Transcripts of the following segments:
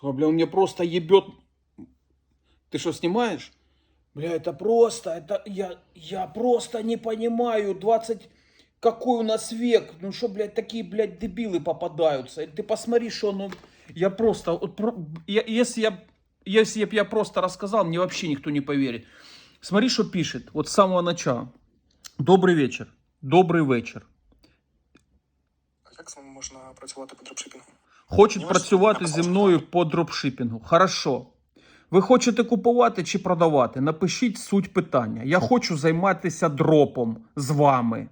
Сука, бля, он мне просто ебет. Ты что, снимаешь? Бля, это просто, это я, я просто не понимаю, 20... Какой у нас век? Ну что, блядь, такие, блядь, дебилы попадаются. Ты посмотри, что ну... Я просто... Вот, про- я, если я... Если б я просто рассказал, мне вообще никто не поверит. Смотри, что пишет. Вот с самого начала. Добрый вечер. Добрый вечер. Як з вами можна працювати по дропшипінгу? Хочуть працювати зі мною по дропшипінгу. Хорошо. Ви хочете купувати чи продавати? Напишіть суть питання. Я хочу займатися дропом з вами.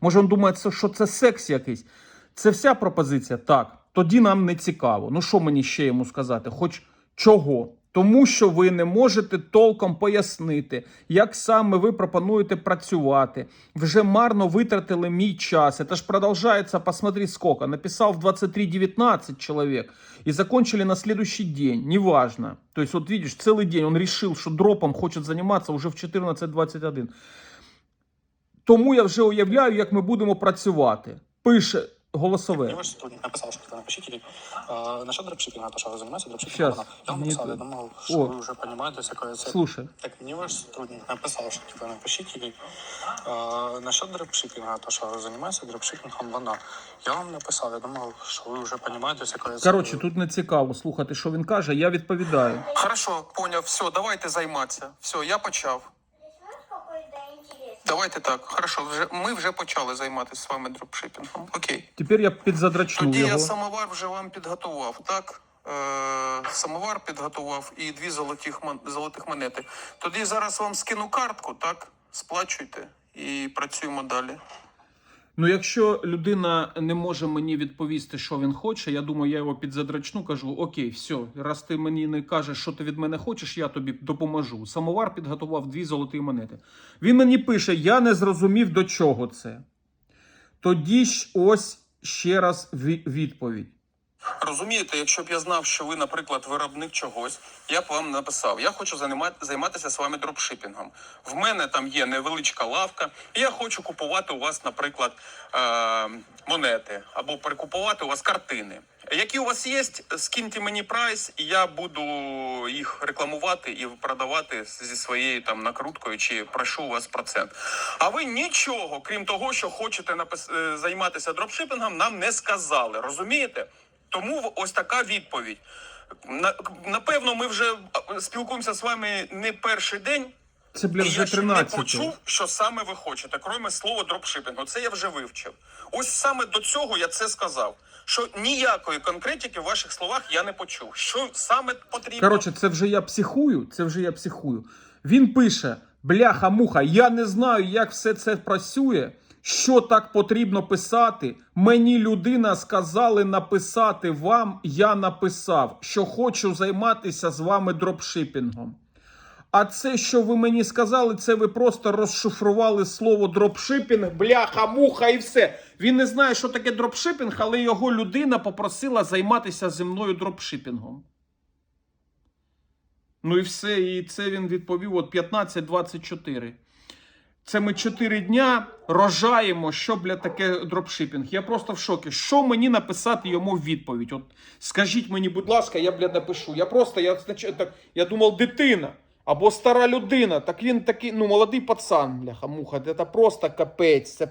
Може, він думає, що це секс якийсь? Це вся пропозиція? Так. Тоді нам не цікаво. Ну що мені ще йому сказати? Хоч чого? Тому що ви не можете толком пояснити, як саме ви пропонуєте працювати. Вже марно витратили мій час. Это ж продолжается, посмотри сколько. Написал в 23.19 человек и закончили на следующий день. Неважно. То есть вот видишь, день он решил, что дропом хочет заниматься уже в 14.21. Тому я вже уявляю, як ми будемо працювати. Пише голосове. Мені ваш сотрудник написав, що ви напишіть, насчет дропшипінга, то, що ви займаєтеся Щас. дропшипінгом, вона. я вам Мені написав, я тут- думав, що О. ви вже розумієте, з якої це. Слушай, Так мені ваш сотрудник написав, що типа напишіть, или, э, насчет дропшипінга, то, що ви займаєтеся вона. Я вам написав, я думав, що ви вже розумієте, з якої це. коротше, тут не цікаво слухати, що він каже. Я відповідаю. Хорошо, поняв, все, давайте займатися. Все, я почав. Давайте так, хорошо, вже, ми вже почали займатися з вами дропшипінгом. Окей. Тепер я підзадрачну Тоді я самовар вже вам підготував, так? Е, самовар підготував і дві золотих, мон- золотих монети. Тоді зараз вам скину картку, так? Сплачуйте і працюємо далі. Ну, якщо людина не може мені відповісти, що він хоче, я думаю, я його підзадрачну, кажу: Окей, все, раз ти мені не кажеш, що ти від мене хочеш, я тобі допоможу. Самовар підготував дві золоті монети. Він мені пише: Я не зрозумів, до чого це. Тоді ж ось ще раз відповідь. Розумієте, якщо б я знав, що ви, наприклад, виробник чогось, я б вам написав: я хочу займатися з вами дропшипінгом. В мене там є невеличка лавка, і я хочу купувати у вас, наприклад, е- монети або перекупувати у вас картини. Які у вас є, скиньте мені прайс, і я буду їх рекламувати і продавати зі своєю там накруткою, чи прошу у вас процент. А ви нічого, крім того, що хочете е, займатися дропшипінгом, нам не сказали. Розумієте? Тому ось така відповідь. Напевно, ми вже спілкуємося з вами не перший день. Це, бля, вже я не почув, що саме ви хочете, крім слова дропшипінгу. Це я вже вивчив. Ось саме до цього я це сказав. Що ніякої конкретики в ваших словах я не почув. Що саме потрібно? Коротше, це вже я психую. Це вже я психую. Він пише: бляха-муха, я не знаю, як все це працює. Що так потрібно писати? Мені людина сказали написати вам. Я написав, що хочу займатися з вами дропшипінгом. А це, що ви мені сказали, це ви просто розшифрували слово дропшипінг, бляха, муха і все. Він не знає, що таке дропшипінг, але його людина попросила займатися зі мною дропшипінгом. Ну і все, і це він відповів от 15-24. Це ми 4 дня рожаємо, що бля таке дропшипінг. Я просто в шокі. Що мені написати йому в відповідь? От скажіть мені, будь ласка, я бля напишу. Я просто я, так, я думав, дитина або стара людина. Так він такий, ну, молодий пацан, бляха, муха. Це просто капець. Це